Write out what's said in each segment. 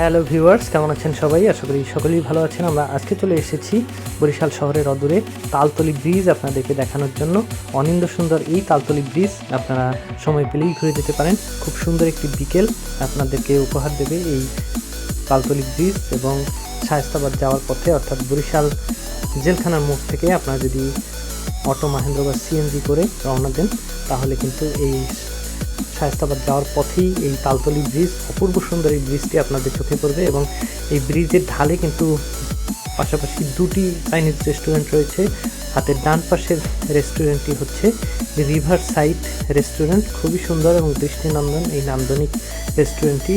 Hello viewers কেমন আছেন সবাই? আশা করি সকলেই ভালো আছেন। আমরা আজকে চলে এসেছি বরিশাল শহরের অদূরে তালতলি ব্রিজ আপনাদেরকে দেখানোর জন্য। অনিন্দ সুন্দর এই তালতলি ব্রিজ আপনারা সময় পেলেই ঘুরে যেতে পারেন। খুব সুন্দর একটি বিকেল আপনাদেরকে উপহার দেবে এই তালতলি ব্রিজ এবং শায়স্তাবাদ যাওয়ার পথে। অর্থাৎ বরিশাল জেলখানার মুখ থেকে আপনারা যদি অটো মাহেন্দ্র বা সিএনজি করে রওনা দেন, তাহলে কিন্তু এই শায়স্তাবাদ যাওয়ার পথেই এই তালতলি ব্রিজ অপূর্ব সুন্দর এই ব্রিজটি আপনাদের চোখে পড়বে এবং এই ব্রিজের ঢালে কিন্তু পাশাপাশি দুটি চাইনিজ রেস্টুরেন্ট রয়েছে। হাতের ডান পাশের রেস্টুরেন্টটি হচ্ছে রিভার সাইড রেস্টুরেন্ট খুবই সুন্দর এবং দৃষ্টিনন্দন এই নান্দনিক রেস্টুরেন্টটি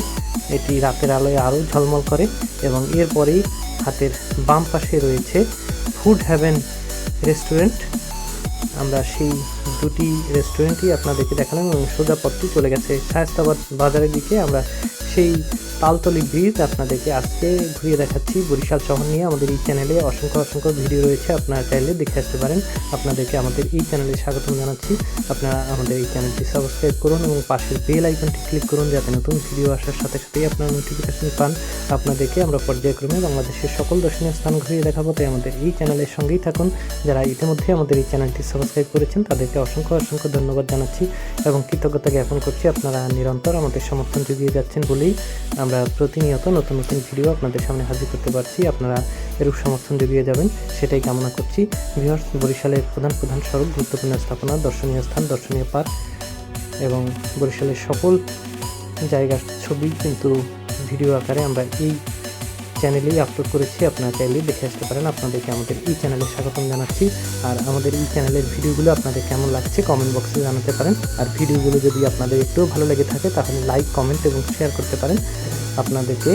এটি রাতের আলোয় আরও ঝলমল করে এবং এরপরেই হাতের বাম পাশে রয়েছে ফুড হ্যাভেন রেস্টুরেন্ট আমরা সেই দুটি রেস্টুরেন্টই আপনাদেরকে দেখালাম এবং সোজা পথটি চলে গেছে শায়স্তাবাদ বাজারের দিকে। আমরা সেই তালতলি ব্রিজ আপনাদেরকে আজকে ঘুরিয়ে দেখাচ্ছি। বরিশাল শহর নিয়ে আমাদের এই চ্যানেলে অসংখ্য অসংখ্য ভিডিও রয়েছে। আপনারা চাইলে দেখে আসতে পারেন। আপনাদেরকে আমাদের এই চ্যানেলে স্বাগতম জানাচ্ছি। আপনারা আমাদের এই চ্যানেলটি সাবস্ক্রাইব করুন এবং পাশের বেল আইকনটি ক্লিক করুন যাতে নতুন ভিডিও আসার সাথে সাথেই আপনারা নোটিফিকেশন পান। আপনাদেরকে আমরা পর্যায়ক্রমে বাংলাদেশের সকল দর্শনীয় স্থান ঘুরিয়ে দেখাবো। তাই আমাদের এই চ্যানেলের সঙ্গেই থাকুন। যারা ইতিমধ্যে আমাদের এই চ্যানেলটি সাবস্ক্রাইব করেছেন, তাদেরকে অসংখ্য অসংখ্য ধন্যবাদ জানাচ্ছি এবং কৃতজ্ঞতা জ্ঞাপন করছি। আপনারা নিরন্তর আমাদের সমর্থন যুগিয়ে যাচ্ছেন বলেই আমরা প্রতিনিয়ত নতুন নতুন ভিডিও আপনাদের সামনে হাজির করতে পারছি। আপনারা এরূপ সমর্থন জুগিয়ে যাবেন, সেটাই কামনা করছি। বৃহস্ বরিশালের প্রধান প্রধান সড়ক, গুরুত্বপূর্ণ স্থাপনা, দর্শনীয় স্থান, দর্শনীয় পার্ক এবং বরিশালের সকল জায়গার ছবি কিন্তু ভিডিও আকারে আমরা এই চ্যানেলেই আপলোড করেছি, আপনারা চাইলে দেখে আসতে পারেন, আপনাদেরকে আমাদের এই চ্যানেলে স্বাগতম জানাচ্ছি। আর আমাদের এই চ্যানেলের ভিডিওগুলো আপনাদের কেমন লাগছে কমেন্ট বক্সে জানাতে পারেন। আর ভিডিওগুলো যদি আপনাদের একটুও ভালো লেগে থাকে, তাহলে লাইক কমেন্ট এবং শেয়ার করতে পারেন। আপনাদেরকে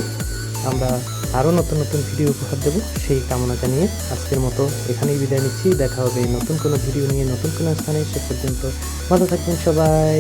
আমরা আরও নতুন নতুন ভিডিও উপহার দেবো। সেই কামনা জানিয়ে আজকের মতো এখানেই বিদায় নিচ্ছি। দেখা হবে নতুন কোনো ভিডিও নিয়ে নতুন কোনো স্থানে। সে পর্যন্ত ভালো থাকবেন সবাই।